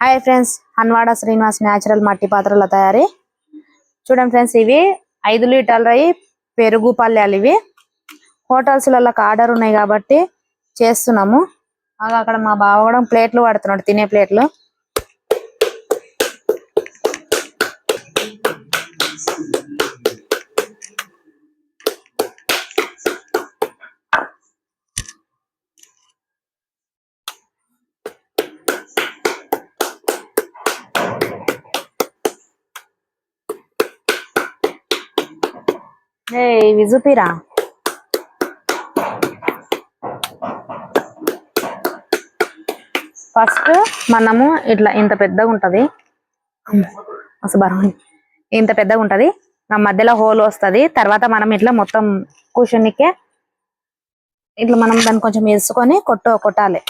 Hi friends Hanwada Srinivas natural మట్టి పాత్రల తయారీ. చూడండి ఫ్రెండ్స్ ఇవి ఐదు లీటర్ల పెరుగు పల్లెలు ఇవి. హోటల్స్ ఆర్డర్ ఉన్నాయి కాబట్టి చేస్తున్నాము. అక్కడ మా బావ కూడా ప్లేట్లు పడుతున్నాడు తినే ప్లేట్లు. ఇవి చూపిరా ఫస్ట్ మనము ఇట్లా ఇంత పెద్దగా ఉంటది. అసలు బరువు ఇంత పెద్దగా ఉంటుంది. ఆ మధ్యలో హోల్ వస్తది. తర్వాత మనం ఇట్లా మొత్తం కూర్చునికే ఇట్లా మనం దాన్ని కొంచెం వేసుకొని కొట్టు కొట్టాలి.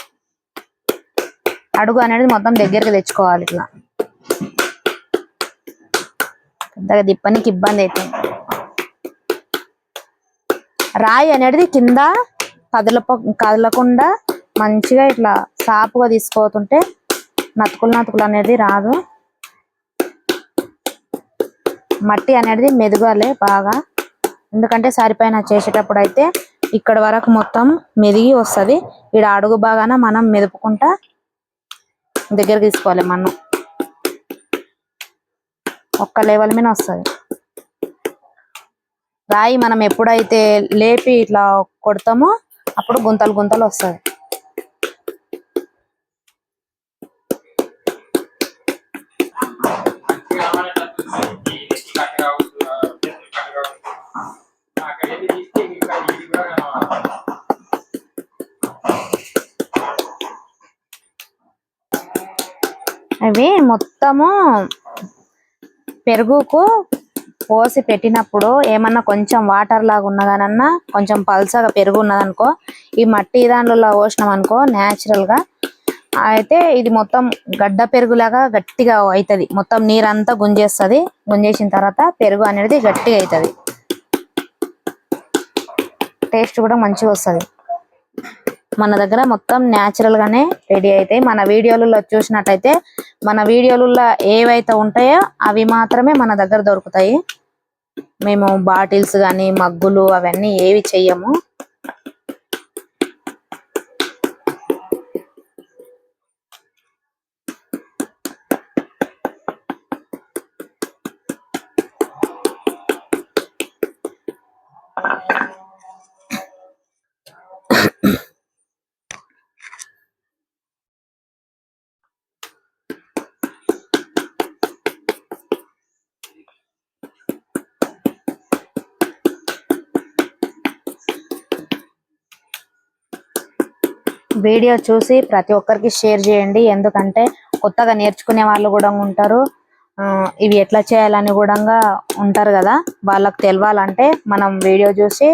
అడుగు అనేది మొత్తం దగ్గరికి తెచ్చుకోవాలి ఇట్లా. పెద్దగా దిప్పనికి ఇబ్బంది అవుతుంది రాయి అనేది కింద కదలప కదలకుండా మంచిగా ఇట్లా సాపుగా తీసుకోతుంటే నతుకులు నతుకులు అనేది రాదు. మట్టి అనేది మెదగాలి బాగా. ఎందుకంటే సరిపైన చేసేటప్పుడు అయితే ఇక్కడ వరకు మొత్తం మెదిగి వస్తది. ఇక్కడ అడుగు బాగాన మనం మెదుపుకుంటా దగ్గర తీసుకోవాలి మనం ఒక్క లెవెల్ మీద వస్తది. రాయి మనం ఎప్పుడైతే లేపి ఇట్లా కొడతామో అప్పుడు గుంతలు గుంతలు వస్తాయి. అవి మొత్తము పెరుగుకు పోసి పెట్టినప్పుడు ఏమన్నా కొంచెం వాటర్ లాగా ఉన్నగానన్నా కొంచెం పల్చగా పెరుగు ఉన్నదనుకో ఈ మట్టి దాంట్లో పోసినాం అనుకో న్యాచురల్గా గా. అయితే ఇది మొత్తం గడ్డ పెరుగులాగా గట్టిగా అవుతుంది. మొత్తం నీరంతా గుంజేస్తది. గుంజేసిన తర్వాత పెరుగు అనేది గట్టిగా అవుతుంది. టేస్ట్ కూడా మంచిగా వస్తది. మన దగ్గర మొత్తం న్యాచురల్గానే రెడీ అవుతాయి మన వీడియోలలో చూసినట్టయితే మన వీడియోలలో ఏవైతే ఉంటాయో అవి మాత్రమే మన దగ్గర దొరుకుతాయి. మేము బాటిల్స్ గాని మగ్గులు అవన్నీ ఏవి చెయ్యము. వీడియో చూసి ప్రతి ఒక్కరికి షేర్ చేయండి. ఎందుకంటే కొత్తగా నేర్చుకునే వాళ్ళు కూడా ఉంటారు. ఆ, ఇవి ఎట్లా చేయాలని కూడా ఉంటారు కదా. వాళ్ళకి తెలవాలంటే మనం వీడియో చూసి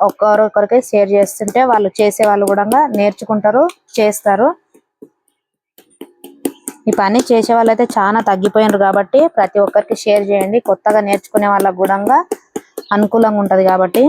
ఒక్కరొకరికి షేర్ చేస్తుంటే వాళ్ళు చేసే వాళ్ళు కూడా నేర్చుకుంటారు చేస్తారు. ఈ పని చేసే వాళ్ళైతే చాలా తగ్గిపోయినారు కాబట్టి ప్రతి ఒక్కరికి షేర్ చేయండి. కొత్తగా నేర్చుకునే వాళ్ళకి కూడా అనుకూలంగా ఉంటది కాబట్టి.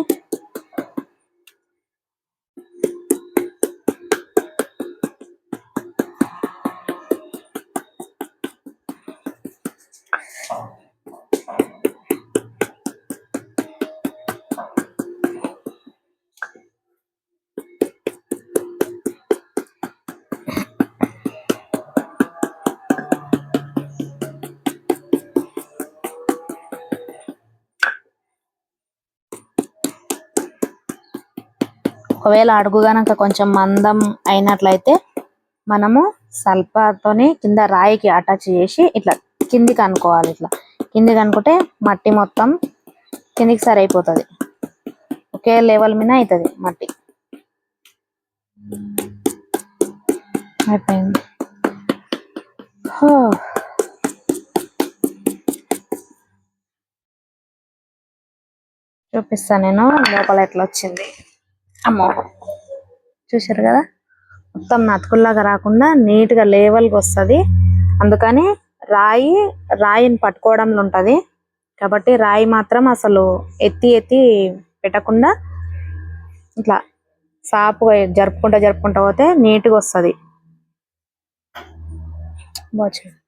ఒకవేళ అడుగు గనక కొంచెం మందం అయినట్లయితే మనము సల్పాతోని కింద రాయికి అటాచ్ చేసి ఇట్లా కిందికి అనుకోవాలి ఇట్లా. కిందికి అనుకుంటే మట్టి మొత్తం కిందికి సరైపోతుంది. ఒకే లెవెల్ మీద అవుతుంది మట్టి. అయిపోయింది. హో. చూపిస్తా నేను లోపల ఎట్లా వచ్చింది. అమ్మో. చూసారు కదా? మొత్తం నతుకుల్లాగా రాకుండా నీట్గా లేవల్ వస్తది. అందుకని రాయి రాయిని పట్టుకోవడంలో ఉంటది. కాబట్టి రాయి మాత్రం అసలు ఎత్తి ఎత్తి పెట్టకుండా ఇట్లా సాపుగా జరుపుకుంటా జరుపుకుంటా పోతే నీట్గా వస్తది. బాగా